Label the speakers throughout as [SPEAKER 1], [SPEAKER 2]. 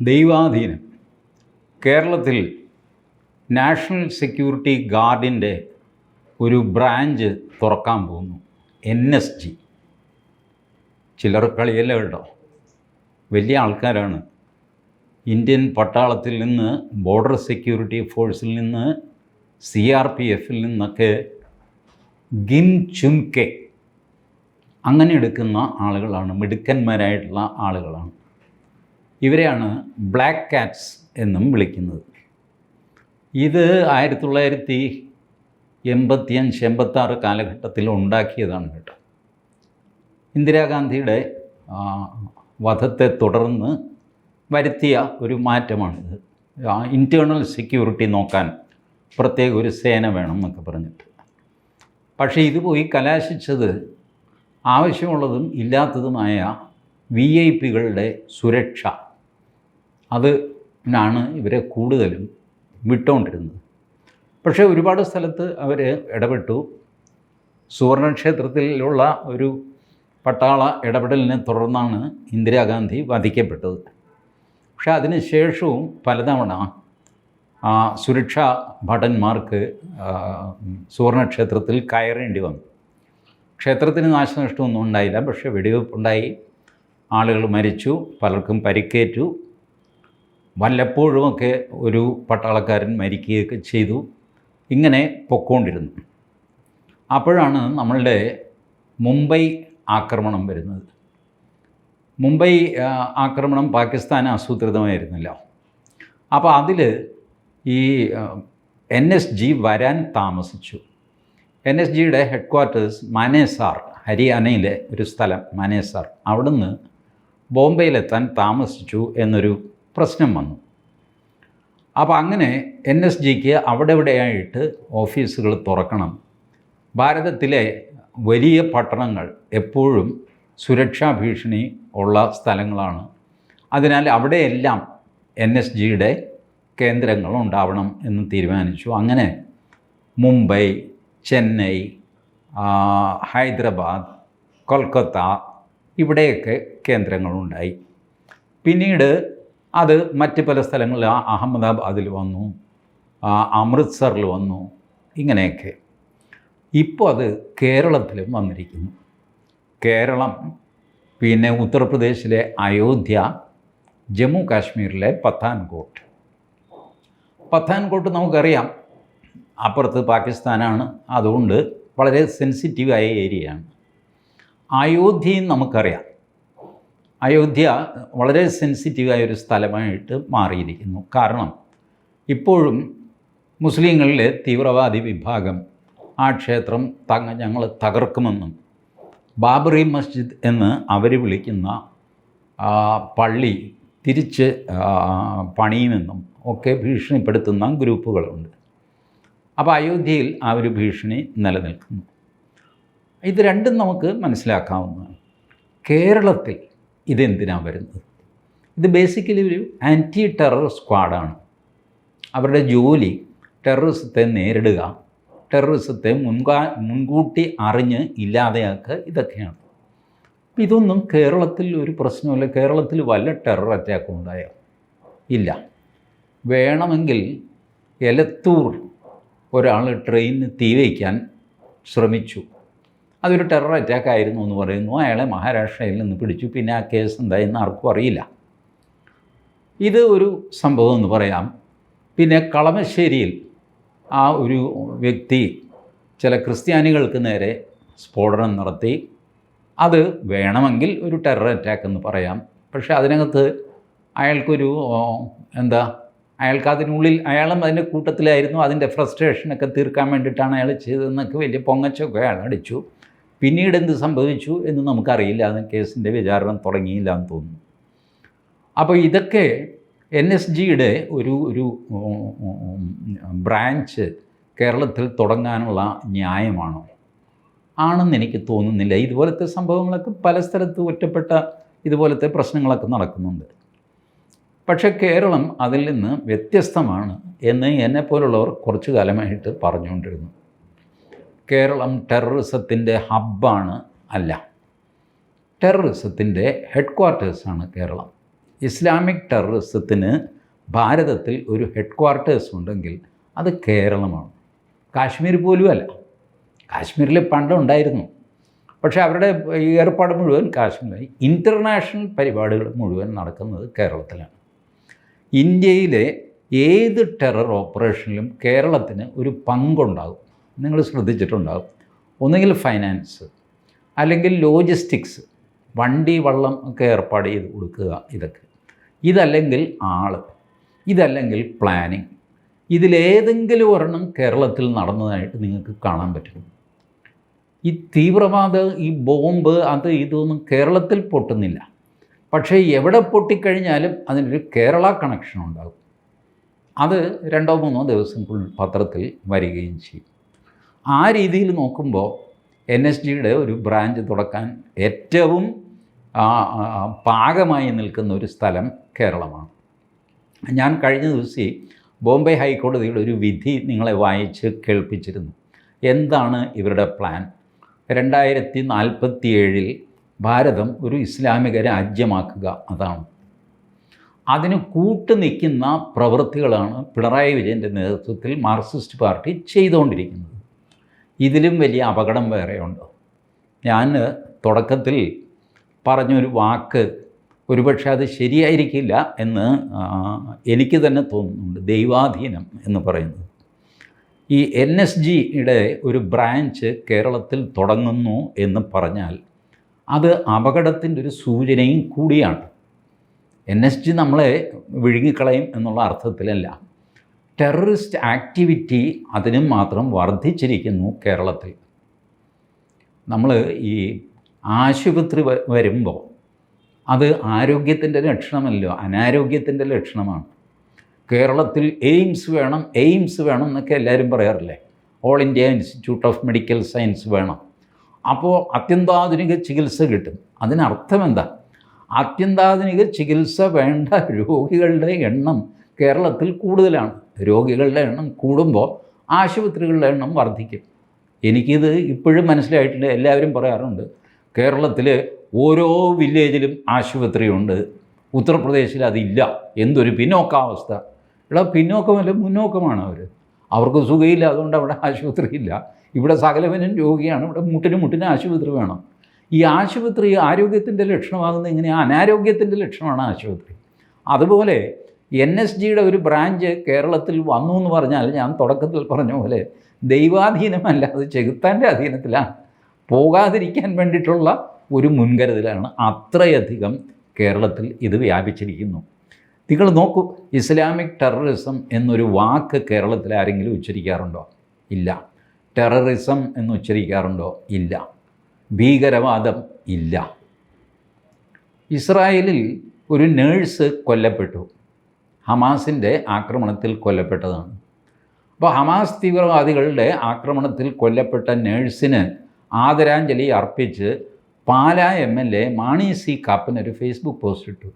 [SPEAKER 1] ദൈവാധീനം. കേരളത്തിൽ national security ഗാർഡിന്റെ ഒരു ബ്രാഞ്ച് തുറക്കാൻ പോകുന്നു. N S G. ചിലർ കളിയല്ല കേട്ടോ. വലിയ ആൾക്കാരാണ്. ഇന്ത്യൻ പട്ടാളത്തിൽ നിന്ന് ബോർഡർ സെക്യൂരിറ്റി ഫോഴ്സിൽ നിന്ന് സി ആർ പി എഫിൽ നിന്നൊക്കെ ഗിൻ ചുംകെ. അങ്ങനെ എടുക്കുന്ന ആളുകളാണ് മിടുക്കന്മാരായിട്ടുള്ള ആളുകളാണ്. ഇവരെയാണ് ബ്ലാക്ക് കാറ്റ്സ് എന്നും വിളിക്കുന്നത്. ഇത് ആയിരത്തി തൊള്ളായിരത്തി എൺപത്തിയഞ്ച് എൺപത്താറ് കാലഘട്ടത്തിൽ ഉണ്ടാക്കിയതാണ് കേട്ടോ. ഇന്ദിരാഗാന്ധിയുടെ വധത്തെ തുടർന്ന് വരുത്തിയ ഒരു മാറ്റമാണിത്. ഇന്റേർണൽ സെക്യൂരിറ്റി നോക്കാൻ പ്രത്യേക ഒരു സേന വേണം എന്നൊക്കെ പറഞ്ഞിട്ട്. പക്ഷേ ഇത് പോയി കലാശിച്ചത് ആവശ്യമുള്ളതും ഇല്ലാത്തതുമായ വി ഐ പികളുടെ സുരക്ഷ. അത് നാണ് ഇവരെ കൂടുതലും വിട്ടുകൊണ്ടിരുന്നത് പക്ഷേ ഒരുപാട് സ്ഥലത്ത് അവർ ഇടപെട്ടു. സുവർണക്ഷേത്രത്തിലുള്ള ഒരു പട്ടാള ഇടപെടലിനെ തുടർന്നാണ് ഇന്ദിരാഗാന്ധി വധിക്കപ്പെട്ടത്. പക്ഷെ അതിന് ശേഷവും പലതവണ ആ സുരക്ഷാ ഭടന്മാർക്ക് സുവർണക്ഷേത്രത്തിൽ കയറേണ്ടി വന്നു. ക്ഷേത്രത്തിന് നാശനഷ്ടമൊന്നും ഉണ്ടായില്ല. പക്ഷേ വെടിവെപ്പുണ്ടായി. ആളുകൾ മരിച്ചു. പലർക്കും പരിക്കേറ്റു. വല്ലപ്പോഴുമൊക്കെ ഒരു പട്ടാളക്കാരൻ മരിക്കുകയൊക്കെ ചെയ്തു. ഇങ്ങനെ പൊക്കോണ്ടിരുന്നു. അപ്പോഴാണ് നമ്മളുടെ മുംബൈ ആക്രമണം വരുന്നത്. മുംബൈ ആക്രമണം പാകിസ്ഥാൻ ആസൂത്രിതമായിരുന്നില്ല. അപ്പോൾ അതിൽ ഈ എൻ എസ് ജി വരാൻ താമസിച്ചു. എൻ എസ് ജിയുടെ ഹെഡ് ക്വാർട്ടേഴ്സ് മാനേസാർ ഹരിയാനയിലെ ഒരു സ്ഥലം മാനേസാർ അവിടുന്ന് ബോംബെയിലെത്താൻ താമസിച്ചു എന്നൊരു പ്രശ്നം വന്നു. അപ്പോൾ അങ്ങനെ എൻ എസ് ജിക്ക് അവിടെ ഇവിടെയായിട്ട് ഓഫീസുകൾ തുറക്കണം. ഭാരതത്തിലെ വലിയ പട്ടണങ്ങൾ എപ്പോഴും സുരക്ഷാ ഭീഷണി ഉള്ള സ്ഥലങ്ങളാണ്. അതിനാൽ അവിടെയെല്ലാം എൻ എസ് ജിയുടെ കേന്ദ്രങ്ങൾ ഉണ്ടാവണം എന്ന് തീരുമാനിച്ചു. അങ്ങനെ മുംബൈ ചെന്നൈ ഹൈദരാബാദ് കൊൽക്കത്ത ഇവിടെയൊക്കെ കേന്ദ്രങ്ങളുണ്ടായി. പിന്നീട് അത് മറ്റ് പല സ്ഥലങ്ങളിൽ അഹമ്മദാബാദിൽ വന്നു അമൃത്സറിൽ വന്നു ഇങ്ങനെയൊക്കെ. ഇപ്പോൾ അത് കേരളത്തിലും വന്നിരിക്കുന്നു. കേരളം പിന്നെ ഉത്തർപ്രദേശിലെ അയോധ്യ ജമ്മു കാശ്മീരിലെ പത്താൻകോട്ട്. പത്താൻകോട്ട് നമുക്കറിയാം അപ്പുറത്ത് പാകിസ്ഥാനാണ് അതുകൊണ്ട് വളരെ സെൻസിറ്റീവായ ഏരിയയാണ്. അയോധ്യയും നമുക്കറിയാം. അയോധ്യ വളരെ സെൻസിറ്റീവായ ഒരു സ്ഥലമായിട്ട് മാറിയിരിക്കുന്നു. കാരണം ഇപ്പോഴും മുസ്ലിങ്ങളിലെ തീവ്രവാദി വിഭാഗം ആ ക്ഷേത്രം തങ്ങ ഞങ്ങൾ തകർക്കുമെന്നും ബാബറി മസ്ജിദ് എന്ന് അവർ വിളിക്കുന്ന പള്ളി തിരിച്ച് പണിയുമെന്നും ഒക്കെ ഭീഷണിപ്പെടുത്തുന്ന ഗ്രൂപ്പുകളുണ്ട്. അപ്പോൾ അയോധ്യയിൽ ആ ഒരു ഭീഷണി നിലനിൽക്കുന്നു. ഇത് രണ്ടും നമുക്ക് മനസ്സിലാക്കാവുന്നതാണ്. കേരളത്തിൽ ഇതെന്തിനാണ് വരുന്നത്? ഇത് ബേസിക്കലി ഒരു ആന്റി ടെറർ സ്ക്വാഡാണ് അവരുടെ ജോലി ടെററിസത്തെ നേരിടുക ടെററിസത്തെ മുൻകാ മുൻകൂട്ടി അറിഞ്ഞ് ഇല്ലാതെയാക്കുക ഇതൊക്കെയാണ്. അപ്പം ഇതൊന്നും കേരളത്തിൽ ഒരു പ്രശ്നമില്ല കേരളത്തിൽ വല്ല ടെറർ അറ്റാക്കും ഉണ്ടായോ ഇല്ല. വേണമെങ്കിൽ എലത്തൂർ ഒരാൾ ട്രെയിനിന് തീ വയ്ക്കാൻ ശ്രമിച്ചു. അതൊരു ടെറർ അറ്റാക്ക് ആയിരുന്നു എന്ന് പറയുന്നു. അയാളെ മഹാരാഷ്ട്രയിൽ നിന്ന് പിടിച്ചു. പിന്നെ ആ കേസ് എന്തായെന്ന് ആർക്കും അറിയില്ല. ഇത് ഒരു സംഭവം എന്ന് പറയാം. പിന്നെ കളമശ്ശേരിയിൽ ആ ഒരു വ്യക്തി ചില ക്രിസ്ത്യാനികൾക്ക് നേരെ സ്ഫോടനം നടത്തി. അത് വേണമെങ്കിൽ ഒരു ടെറർ അറ്റാക്ക് എന്ന് പറയാം. പക്ഷേ അതിനകത്ത് അയാൾക്കൊരു എന്താ അയാൾക്ക് അതിനുള്ളിൽ അയാളും അതിന്റെ കൂട്ടത്തിലായിരുന്നു. അതിന്റെ ഫ്രസ്ട്രേഷനൊക്കെ തീർക്കാൻ വേണ്ടിയിട്ടാണ് അയാൾ ചെയ്തതെന്നൊക്കെ വലിയ പൊങ്ങച്ചൊക്കെ അയാൾ അടിച്ചു. പിന്നീട് എന്ത് സംഭവിച്ചു എന്ന് നമുക്കറിയില്ല. അത് കേസിന്റെ വിചാരണ തുടങ്ങിയില്ല എന്ന് തോന്നുന്നു. അപ്പോൾ ഇതൊക്കെ എൻ എസ് ജിയുടെ ഒരു ഒരു ബ്രാഞ്ച് കേരളത്തിൽ തുടങ്ങാനുള്ള ന്യായമാണോ? ആണെന്ന് എനിക്ക് തോന്നുന്നില്ല. ഇതുപോലത്തെ സംഭവങ്ങളൊക്കെ പല സ്ഥലത്ത് ഒറ്റപ്പെട്ട ഇതുപോലത്തെ പ്രശ്നങ്ങളൊക്കെ നടക്കുന്നുണ്ട്. പക്ഷേ കേരളം അതിൽ നിന്ന് വ്യത്യസ്തമാണ് എന്ന് എന്നെപ്പോലുള്ളവർ കുറച്ചു കാലമായിട്ട് പറഞ്ഞുകൊണ്ടിരുന്നു. കേരളം ടെററിസത്തിന്റെ ഹബ്ബാണ് അല്ല. ടെററിസത്തിന്റെ ഹെഡ് ക്വാർട്ടേഴ്സാണ് കേരളം. ഇസ്ലാമിക് ടെററിസത്തിന് ഭാരതത്തിൽ ഒരു ഹെഡ് ക്വാർട്ടേഴ്സ് ഉണ്ടെങ്കിൽ അത് കേരളമാണ്. കാശ്മീർ പോലും അല്ല. കാശ്മീരിൽ പണ്ടുണ്ടായിരുന്നു പക്ഷേ അവരുടെ ഏർപ്പാട് മുഴുവൻ കാശ്മീരായി ഇന്റർനാഷണൽ പരിപാടികൾ മുഴുവൻ നടക്കുന്നത് കേരളത്തിലാണ്. ഇന്ത്യയിലെ ഏത് ടെറർ ഓപ്പറേഷനിലും കേരളത്തിന് ഒരു പങ്കുണ്ടാകും. നിങ്ങൾ ശ്രദ്ധിച്ചിട്ടുണ്ടാകും ഒന്നുകിൽ ഫൈനാൻസ് അല്ലെങ്കിൽ ലോജിസ്റ്റിക്സ് വണ്ടി വള്ളം ഒക്കെ ഏർപ്പാട് ചെയ്ത് കൊടുക്കുക ഇതൊക്കെ. ഇതല്ലെങ്കിൽ ആൾ ഇതല്ലെങ്കിൽ പ്ലാനിങ് ഇതിലേതെങ്കിലും ഒരെണ്ണം കേരളത്തിൽ നടന്നതായിട്ട് നിങ്ങൾക്ക് കാണാൻ പറ്റും. ഈ തീവ്രവാദ ഈ ബോംബ് അത് ഇതൊന്നും കേരളത്തിൽ പൊട്ടുന്നില്ല. പക്ഷേ എവിടെ പൊട്ടിക്കഴിഞ്ഞാലും അതിനൊരു കേരള കണക്ഷൻ ഉണ്ടാകും. അത് രണ്ടോ മൂന്നോ ദിവസത്തിനുള്ളിൽ പത്രത്തിൽ വരികയും ചെയ്യും. ആ രീതിയിൽ നോക്കുമ്പോൾ എൻ എസ് ജിയുടെ ഒരു ബ്രാഞ്ച് തുടക്കാൻ ഏറ്റവും പാകമായി നിൽക്കുന്ന ഒരു സ്ഥലം കേരളമാണ്. ഞാൻ കഴിഞ്ഞ ദിവസം ബോംബെ ഹൈക്കോടതിയുടെ ഒരു വിധി നിങ്ങളെ വായിച്ച് കേൾപ്പിച്ചിരുന്നു. എന്താണ് ഇവരുടെ പ്ലാൻ? രണ്ടായിരത്തി നാൽപ്പത്തി ഏഴിൽ ഭാരതം ഒരു ഇസ്ലാമിക രാജ്യമാക്കുക അതാണ്. അതിന് കൂട്ടു നിൽക്കുന്ന പ്രവൃത്തികളാണ് പിണറായി വിജയന്റെ നേതൃത്വത്തിൽ മാർക്സിസ്റ്റ് പാർട്ടി ചെയ്തുകൊണ്ടിരിക്കുന്നത്. ഇതിലും വലിയ അപകടം വേറെയുണ്ട്. ഞാൻ തുടക്കത്തിൽ പറഞ്ഞൊരു വാക്ക് ഒരുപക്ഷെ അത് ശരിയായിരിക്കില്ല എന്ന് എനിക്ക് തന്നെ തോന്നുന്നുണ്ട്. ദൈവാധീനം എന്ന് പറയുന്നത്. ഈ എൻ എസ് ജിയുടെ ഒരു ബ്രാഞ്ച് കേരളത്തിൽ തുടങ്ങുന്നു എന്ന് പറഞ്ഞാൽ അത് അപകടത്തിന്റെ ഒരു സൂചനയും കൂടിയാണ്. എൻ എസ് ജി നമ്മളെ വിഴുങ്ങിക്കളയും എന്നുള്ള അർത്ഥത്തിലല്ല. ടെററിസ്റ്റ് ആക്ടിവിറ്റി അതിനും മാത്രം വർദ്ധിച്ചിരിക്കുന്നു കേരളത്തിൽ. നമ്മൾ ഈ ആശുപത്രി വരുമ്പോൾ അത് ആരോഗ്യത്തിന്റെ ലക്ഷണമല്ലോ അനാരോഗ്യത്തിന്റെ ലക്ഷണമാണ്. കേരളത്തിൽ എയിംസ് വേണം എയിംസ് വേണം എന്നൊക്കെ എല്ലാവരും പറയാറില്ലേ? All India Institute of Medical Science വേണം. അപ്പോൾ അത്യന്താധുനിക ചികിത്സ കിട്ടും. അതിനർത്ഥം എന്താ? അത്യന്താധുനിക ചികിത്സ വേണ്ട രോഗികളുടെ എണ്ണം കേരളത്തിൽ കൂടുതലാണ്. രോഗികളുടെ എണ്ണം കൂടുമ്പോൾ ആശുപത്രികളുടെ എണ്ണം വർദ്ധിക്കും. എനിക്കിത് ഇപ്പോഴും മനസ്സിലായിട്ടില്ല. എല്ലാവരും പറയാറുണ്ട് കേരളത്തിൽ ഓരോ വില്ലേജിലും ആശുപത്രിയുണ്ട്. ഉത്തർപ്രദേശിൽ അതില്ല. എന്തൊരു പിന്നോക്കാവസ്ഥ. ഇവിടെ പിന്നോക്കമല്ല മുന്നോക്കമാണ് അവർ അവർക്ക് സുഖമില്ല അതുകൊണ്ട് അവിടെ ആശുപത്രി ഇല്ല. ഇവിടെ സകലവനും രോഗിയാണ്. ഇവിടെ മുട്ടിന് മുട്ടിന് ആശുപത്രി വേണം. ഈ ആശുപത്രി ആരോഗ്യത്തിന്റെ ലക്ഷണമാകുന്നത് എങ്ങനെയാണ് അനാരോഗ്യത്തിന്റെ ലക്ഷണമാണ് ആശുപത്രി. അതുപോലെ എൻ എസ് ജിയുടെ ഒരു ബ്രാഞ്ച് കേരളത്തിൽ വന്നു എന്ന് പറഞ്ഞാൽ ഞാൻ തുടക്കത്തിൽ പറഞ്ഞ പോലെ ദൈവാധീനമല്ല അത് ചെകുത്താന്റെ അധീനത്തിലാണ്. പോകാതിരിക്കാൻ വേണ്ടിയിട്ടുള്ള ഒരു മുൻകരുതലാണ് അത്രയധികം കേരളത്തിൽ ഇത് വ്യാപിച്ചിരിക്കുന്നു. നിങ്ങൾ നോക്കൂ ഇസ്ലാമിക് ടെററിസം എന്നൊരു വാക്ക് കേരളത്തിൽ ആരെങ്കിലും ഉച്ചരിക്കാറുണ്ടോ? ഇല്ല. ടെററിസം എന്ന് ഉച്ചരിക്കാറുണ്ടോ? ഇല്ല. ഭീകരവാദം? ഇല്ല. ഇസ്രായേലിൽ ഒരു നേഴ്സ് കൊല്ലപ്പെട്ടു. ഹമാസിന്റെ ആക്രമണത്തിൽ കൊല്ലപ്പെട്ടതാണ്. അപ്പോൾ ഹമാസ് തീവ്രവാദികളുടെ ആക്രമണത്തിൽ കൊല്ലപ്പെട്ട നേഴ്സിന് ആദരാഞ്ജലി അർപ്പിച്ച് Pala M L A Mani C Kappan ഒരു ഫേസ്ബുക്ക് പോസ്റ്റ് ഇട്ടു.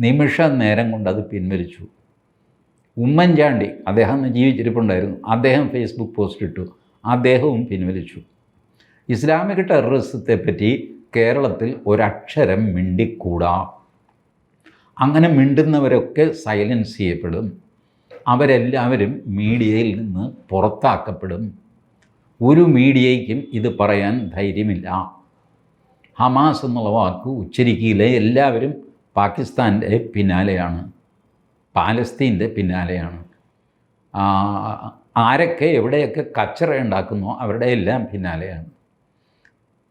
[SPEAKER 1] നിമിഷ നേരം കൊണ്ട് അത് പിൻവലിച്ചു. ഉമ്മൻചാണ്ടി അദ്ദേഹം ജീവിച്ചിരിപ്പുണ്ടായിരുന്നു. അദ്ദേഹം ഫേസ്ബുക്ക് പോസ്റ്റ് ഇട്ടു. അദ്ദേഹവും പിൻവലിച്ചു. ഇസ്ലാമിക ടെററിസത്തെ പറ്റി കേരളത്തിൽ ഒരക്ഷരം മിണ്ടിക്കൂടാ. അങ്ങനെ മിണ്ടുന്നവരൊക്കെ സൈലൻസ് ചെയ്യപ്പെടും. അവരെല്ലാവരും മീഡിയയിൽ നിന്ന് പുറത്താക്കപ്പെടും. ഒരു മീഡിയയ്ക്കും ഇത് പറയാൻ ധൈര്യമില്ല. ഹമാസ് എന്നുള്ള വാക്ക് ഉച്ചരിക്കയിലെ എല്ലാവരും പാകിസ്ഥാന്റെ പിന്നാലെയാണ്. പാലസ്തീന്റെ പിന്നാലെയാണ്. ആരൊക്കെ എവിടെയൊക്കെ കച്ചറ ഉണ്ടാക്കുന്നോ അവരുടെ എല്ലാം പിന്നാലെയാണ്.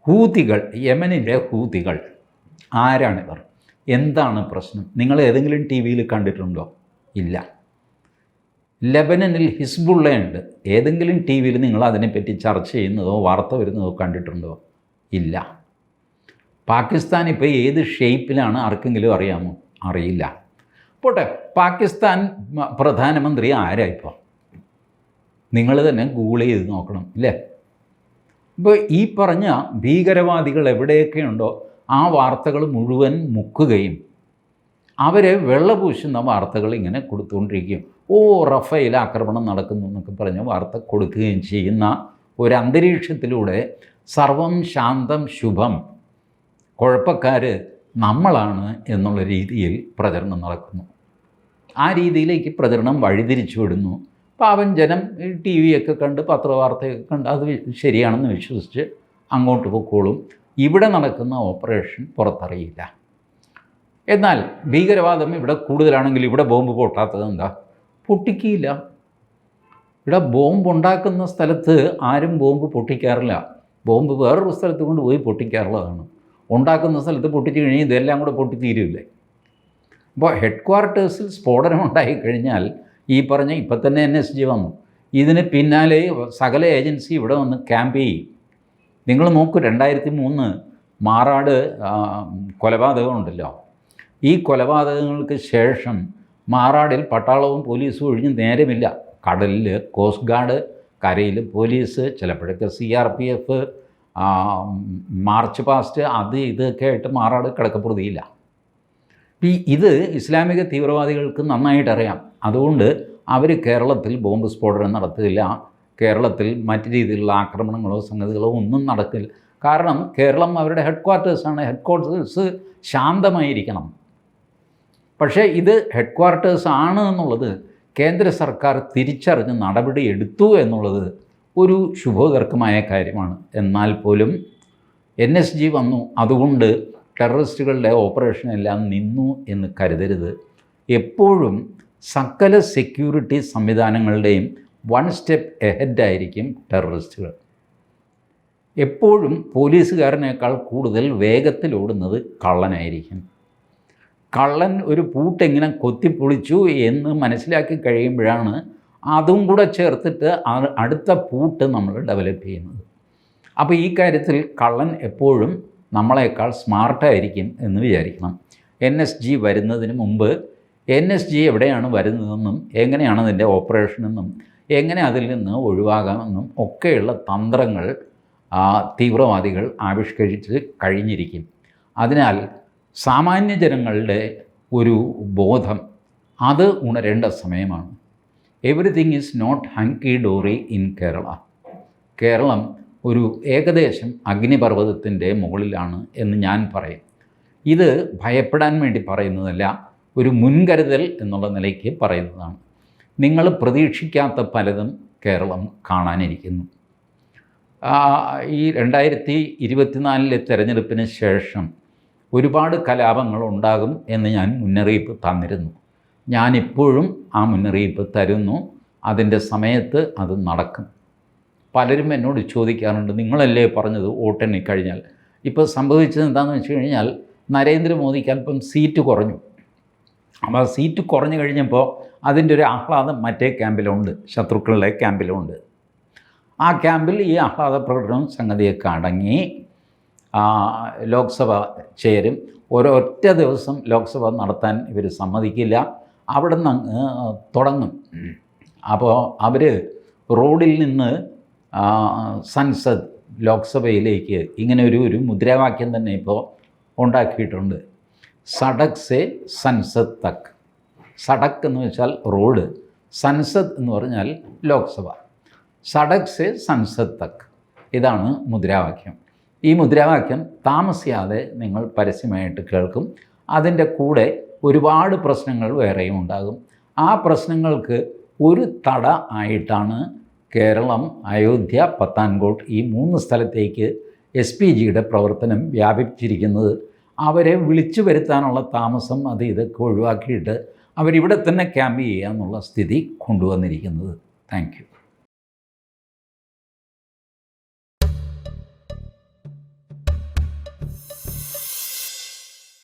[SPEAKER 1] ഹൂതികൾ യമനിലെ ഹൂതികൾ ആരാണിവർ? എന്താണ് പ്രശ്നം? നിങ്ങൾ ഏതെങ്കിലും ടി വിയിൽ കണ്ടിട്ടുണ്ടോ? ഇല്ല. ലെബനനിൽ ഹിസ്ബുള്ളയുണ്ട് ഏതെങ്കിലും ടി വിയിൽ നിങ്ങൾ അതിനെപ്പറ്റി ചർച്ച ചെയ്യുന്നതോ വാർത്ത വരുന്നതോ കണ്ടിട്ടുണ്ടോ? ഇല്ല. പാകിസ്ഥാൻ ഇപ്പോൾ ഏത് ഷേപ്പിലാണ് ആർക്കെങ്കിലും അറിയാമോ? അറിയില്ല. പോട്ടെ പാകിസ്ഥാൻ പ്രധാനമന്ത്രി ആരാ ഇപ്പോൾ? നിങ്ങൾ തന്നെ ഗൂഗിൾ ചെയ്ത് നോക്കണം ഇല്ലേ? ഇപ്പോൾ ഈ പറഞ്ഞ ഭീകരവാദികൾ എവിടെയൊക്കെയുണ്ടോ ആ വാർത്തകൾ മുഴുവൻ മുക്കുകയും അവരെ വെള്ളപൂശുന്ന വാർത്തകൾ ഇങ്ങനെ കൊടുത്തുകൊണ്ടിരിക്കുകയും ഓ റഫേൽ ആക്രമണം നടക്കുന്നു എന്നൊക്കെ പറഞ്ഞ് വാർത്ത കൊടുക്കുകയും ചെയ്യുന്ന ഒരു അന്തരീക്ഷത്തിലൂടെ സർവം ശാന്തം ശുഭം കുഴപ്പക്കാർ നമ്മളാണ് എന്നുള്ള രീതിയിൽ പ്രചരണം നടക്കുന്നു. ആ രീതിയിലേക്ക് പ്രചരണം വഴിതിരിച്ചു വിടുന്നു. പാവം ജനം ടി വിയൊക്കെ കണ്ട് പത്രവാർത്തയൊക്കെ കണ്ട് അത് ശരിയാണെന്ന് വിശ്വസിച്ച് അങ്ങോട്ട് പൊക്കോളും. ഇവിടെ നടക്കുന്ന ഓപ്പറേഷൻ പുറത്തറിയില്ല. എന്നാൽ ഭീകരവാദം ഇവിടെ കൂടുതലാണെങ്കിൽ ഇവിടെ ബോംബ് പൊട്ടാത്തത് എന്താ? പൊട്ടിക്കില്ല ഇവിടെ ബോംബ് ഉണ്ടാക്കുന്ന സ്ഥലത്ത് ആരും ബോംബ് പൊട്ടിക്കാറില്ല. ബോംബ് വേറൊരു സ്ഥലത്ത് കൊണ്ട് പോയി പൊട്ടിക്കാറുള്ളതാണ്. ഉണ്ടാക്കുന്ന സ്ഥലത്ത് പൊട്ടിച്ച് കഴിഞ്ഞാൽ ഇതെല്ലാം കൂടെ പൊട്ടിത്തീരില്ലേ അപ്പോൾ ഹെഡ് ക്വാർട്ടേഴ്സിൽ സ്ഫോടനം ഉണ്ടായിക്കഴിഞ്ഞാൽ ഈ പറഞ്ഞ ഇപ്പം തന്നെ എൻ എസ് ജി വന്നു. ഇതിന് പിന്നാലെ സകല ഏജൻസി ഇവിടെ വന്ന് ക്യാമ്പ് ചെയ്യും. നിങ്ങൾ നോക്കൂ രണ്ടായിരത്തി മൂന്ന് മാറാട് കൊലപാതകമുണ്ടല്ലോ. ഈ കൊലപാതകങ്ങൾക്ക് ശേഷം മാറാടിൽ പട്ടാളവും പോലീസും ഒഴിഞ്ഞ് നേരമില്ല. കടലിൽ കോസ്റ്റ് ഗാർഡ് കരയിൽ പോലീസ് ചിലപ്പോഴൊക്കെ C R P F march past അത് ഇതൊക്കെ ആയിട്ട് മാറാട് കിടക്കപ്പെടുകയില്ല ഇത് ഇസ്ലാമിക തീവ്രവാദികൾക്ക് നന്നായിട്ടറിയാം. അതുകൊണ്ട് അവർ കേരളത്തിൽ ബോംബ് സ്ഫോടനം നടത്തില്ല. കേരളത്തിൽ മറ്റു രീതിയിലുള്ള ആക്രമണങ്ങളോ സംഗതികളോ ഒന്നും നടക്കില്ല. കാരണം കേരളം അവരുടെ ഹെഡ് ക്വാർട്ടേഴ്സാണ് ഹെഡ് ക്വാർട്ടേഴ്സ് ശാന്തമായിരിക്കണം. പക്ഷേ ഇത് ഹെഡ് ക്വാർട്ടേഴ്സ് ആണ് എന്നുള്ളത് കേന്ദ്ര സർക്കാർ തിരിച്ചറിഞ്ഞ് നടപടി എടുത്തു എന്നുള്ളത് ഒരു ശുഭകർക്കമായ കാര്യമാണ്. എന്നാൽ പോലും എൻ എസ് ജി വന്നു. അതുകൊണ്ട് ടെററിസ്റ്റുകളുടെ ഓപ്പറേഷൻ എല്ലാം നിന്നു എന്ന് കരുതരുത്. എപ്പോഴും സകല സെക്യൂരിറ്റി സംവിധാനങ്ങളുടെയും വൺ സ്റ്റെപ്പ് എഹെഡായിരിക്കും ടെററിസ്റ്റുകൾ. എപ്പോഴും പോലീസുകാരനേക്കാൾ കൂടുതൽ വേഗത്തിൽ ഓടുന്നത് കള്ളനായിരിക്കും. കള്ളൻ ഒരു പൂട്ടെങ്ങനെ കൊത്തിപ്പൊളിച്ചു എന്ന് മനസ്സിലാക്കി കഴിയുമ്പോഴാണ് അതും കൂടെ ചേർത്തിട്ട് അടുത്ത പൂട്ട് നമ്മൾ ഡെവലപ്പ് ചെയ്യുന്നത്. അപ്പോൾ ഈ കാര്യത്തിൽ കള്ളൻ എപ്പോഴും നമ്മളെക്കാൾ സ്മാർട്ടായിരിക്കും എന്ന് വിചാരിക്കണം. എൻ എസ് ജി വരുന്നതിന് മുമ്പ് എൻ എസ് ജി എവിടെയാണ് വരുന്നതെന്നും എങ്ങനെയാണ് അതിന്റെ ഓപ്പറേഷനെന്നും എങ്ങനെ അതിൽ നിന്ന് ഒഴിവാകാമെന്നും ഒക്കെയുള്ള തന്ത്രങ്ങൾ തീവ്രവാദികൾ ആവിഷ്കരിച്ച് കഴിഞ്ഞിരിക്കും. അതിനാൽ സാമാന്യ ജനങ്ങളുടെ ഒരു ബോധം അത് ഉണരേണ്ട സമയമാണ്. Everything is not hunky dory in Kerala Keralam ഒരു ഏകദേശം അഗ്നിപർവതത്തിന്റെ മുകളിലാണ് എന്ന് ഞാൻ പറയും. ഇത് ഭയപ്പെടാൻ വേണ്ടി പറയുന്നതല്ല ഒരു മുൻകരുതൽ എന്നുള്ള നിലയ്ക്ക് പറയുന്നതാണ്. നിങ്ങൾ പ്രതീക്ഷിക്കാത്ത പലതും കേരളം കാണാനിരിക്കുന്നു. ഈ രണ്ടായിരത്തി ഇരുപത്തിനാലിലെ തെരഞ്ഞെടുപ്പിന് ശേഷം ഒരുപാട് കലാപങ്ങൾ ഉണ്ടാകും എന്ന് ഞാൻ മുന്നറിയിപ്പ് തന്നിരുന്നു. ഞാനിപ്പോഴും ആ മുന്നറിയിപ്പ് തരുന്നു. അതിന്റെ സമയത്ത് അത് നടക്കും. പലരും എന്നോട് ചോദിക്കാറുണ്ട് നിങ്ങളല്ലേ പറഞ്ഞത് വോട്ടെണ്ണി കഴിഞ്ഞാൽ? ഇപ്പോൾ സംഭവിച്ചത് എന്താണെന്ന് വെച്ച് കഴിഞ്ഞാൽ നരേന്ദ്രമോദിക്ക് അല്പം സീറ്റ് കുറഞ്ഞു. അപ്പോൾ സീറ്റ് കുറഞ്ഞു കഴിഞ്ഞപ്പോൾ അതിന്റെ ഒരു ആഹ്ലാദം മറ്റേ ക്യാമ്പിലുണ്ട് ശത്രുക്കളുടെ ക്യാമ്പിലുണ്ട്. ആ ക്യാമ്പിൽ ഈ ആഹ്ലാദ പ്രകടനവും സംഗതിയൊക്കെ അടങ്ങി. ലോക്സഭ ചേരും. ഒരൊറ്റ ദിവസം ലോക്സഭ നടത്താൻ ഇവർ സമ്മതിക്കില്ല. അവിടെ നിന്ന് തുടങ്ങും. അപ്പോൾ അവർ റോഡിൽ നിന്ന് സൻസദ് ലോക്സഭയിലേക്ക് ഇങ്ങനെ ഒരു ഒരു മുദ്രാവാക്യം തന്നെ ഇപ്പോൾ ഉണ്ടാക്കിയിട്ടുണ്ട്. സഡക് സെ സൻസദ് തക്. സഡക് എന്ന് വെച്ചാൽ റോഡ്. സൻസദ് എന്ന് പറഞ്ഞാൽ ലോക്സഭ. സഡക് സെ സൻസദ് തക്. ഇതാണ് മുദ്രാവാക്യം. ഈ മുദ്രാവാക്യം താമസിയാതെ നിങ്ങൾ പരസ്യമായിട്ട് കേൾക്കും. അതിന്റെ കൂടെ ഒരുപാട് പ്രശ്നങ്ങൾ വേറെയും ഉണ്ടാകും. ആ പ്രശ്നങ്ങൾക്ക് ഒരു തട ആയിട്ടാണ് കേരളം അയോധ്യ പത്താൻകോട്ട് ഈ മൂന്ന് സ്ഥലത്തേക്ക് എസ് പി ജിയുടെ പ്രവർത്തനം വ്യാപിച്ചിരിക്കുന്നത് അവരെ വിളിച്ചു വരുത്താനുള്ള താമസം അത് ഇതൊക്കെ ഒഴിവാക്കിയിട്ട് അവരിവിടെ തന്നെ ക്യാമ്പ് ചെയ്യുക എന്നുള്ള സ്ഥിതി കൊണ്ടുവന്നിരിക്കുന്നത്. താങ്ക്